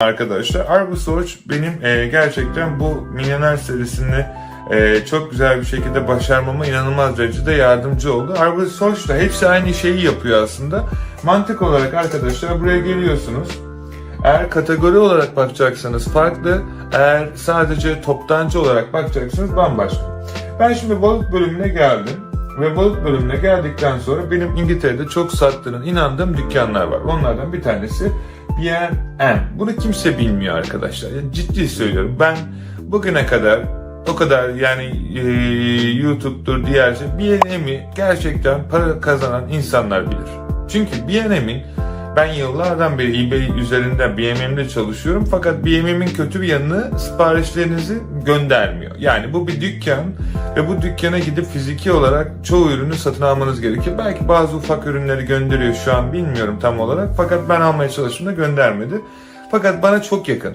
arkadaşlar. Argus Search benim e, gerçekten bu Milyoner serisini e, çok güzel bir şekilde başarmama inanılmaz derecede yardımcı oldu. Argus Search da hepsi aynı şeyi yapıyor aslında. Mantık olarak arkadaşlar buraya geliyorsunuz. Eğer kategori olarak bakacaksanız farklı, eğer sadece toptancı olarak bakacaksanız bambaşka. Ben şimdi balık bölümüne geldim ve balık bölümüne geldikten sonra benim İngiltere'de çok sattığının inandığım dükkanlar var. Onlardan bir tanesi B&M. Bunu kimse bilmiyor arkadaşlar. Yani ciddi söylüyorum. Ben bugüne kadar o kadar yani e, YouTube'dur diğer şey B&M'i gerçekten para kazanan insanlar bilir. Çünkü B&M'in ben yıllardan beri eBay üzerinden BMM'de çalışıyorum fakat BMM'in kötü bir yanını siparişlerinizi göndermiyor. Yani bu bir dükkan ve bu dükkana gidip fiziki olarak çoğu ürünü satın almanız gerekir. Belki bazı ufak ürünleri gönderiyor şu an bilmiyorum tam olarak fakat ben almaya çalıştığımda göndermedi. Fakat bana çok yakın.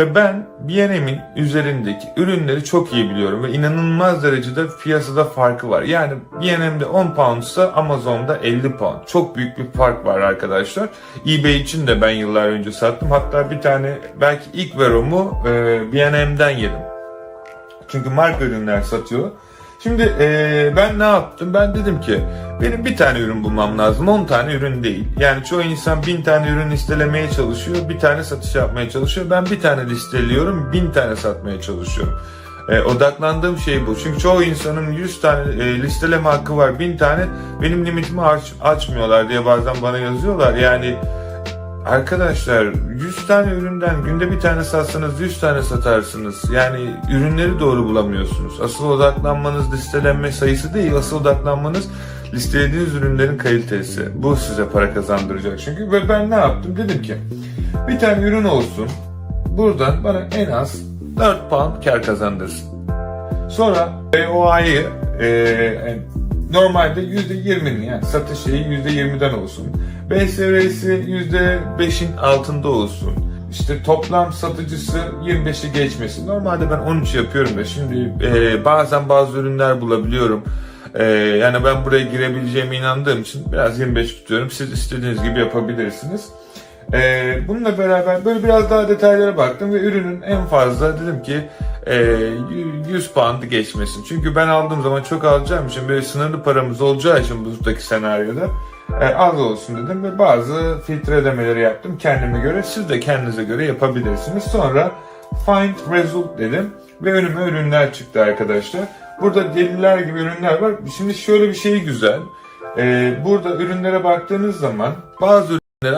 Ve ben B&M'in üzerindeki ürünleri çok iyi biliyorum ve inanılmaz derecede piyasada farkı var. Yani B&M'de 10 pound ise Amazon'da 50 pound. Çok büyük bir fark var arkadaşlar. eBay için de ben yıllar önce sattım. Hatta bir tane belki ilk veromu e, B&M'den yedim. Çünkü marka ürünler satıyor. Şimdi e, ben ne yaptım? Ben dedim ki benim bir tane ürün bulmam lazım. 10 tane ürün değil. Yani çoğu insan bin tane ürün listelemeye çalışıyor. Bir tane satış yapmaya çalışıyor. Ben bir tane listeliyorum. Bin tane satmaya çalışıyorum. E, odaklandığım şey bu. Çünkü çoğu insanın 100 tane e, listeleme hakkı var. Bin tane benim limitimi aç, açmıyorlar diye bazen bana yazıyorlar. Yani Arkadaşlar 100 tane üründen günde bir tane satsanız 100 tane satarsınız. Yani ürünleri doğru bulamıyorsunuz. Asıl odaklanmanız listelenme sayısı değil, asıl odaklanmanız listelediğiniz ürünlerin kalitesi. Bu size para kazandıracak çünkü. Ve ben ne yaptım? Dedim ki bir tane ürün olsun. Buradan bana en az 4 pound kar kazandırsın. Sonra BOA'yı e, normalde %20'nin yani satış şeyi %20'den olsun. BSR'si %5'in altında olsun. İşte toplam satıcısı 25'i geçmesin. Normalde ben 13 yapıyorum da şimdi e, bazen bazı ürünler bulabiliyorum. E, yani ben buraya girebileceğime inandığım için biraz 25 tutuyorum. Siz istediğiniz gibi yapabilirsiniz. Ee, bununla beraber böyle biraz daha detaylara baktım ve ürünün en fazla dedim ki e, 100 pound'ı geçmesin. Çünkü ben aldığım zaman çok alacağım için böyle sınırlı paramız olacağı için buradaki senaryoda e, az olsun dedim ve bazı filtre ödemeleri yaptım kendime göre. Siz de kendinize göre yapabilirsiniz. Sonra find result dedim ve önüme ürünler çıktı arkadaşlar. Burada deliler gibi ürünler var. Şimdi şöyle bir şey güzel. Ee, burada ürünlere baktığınız zaman bazı ürünleri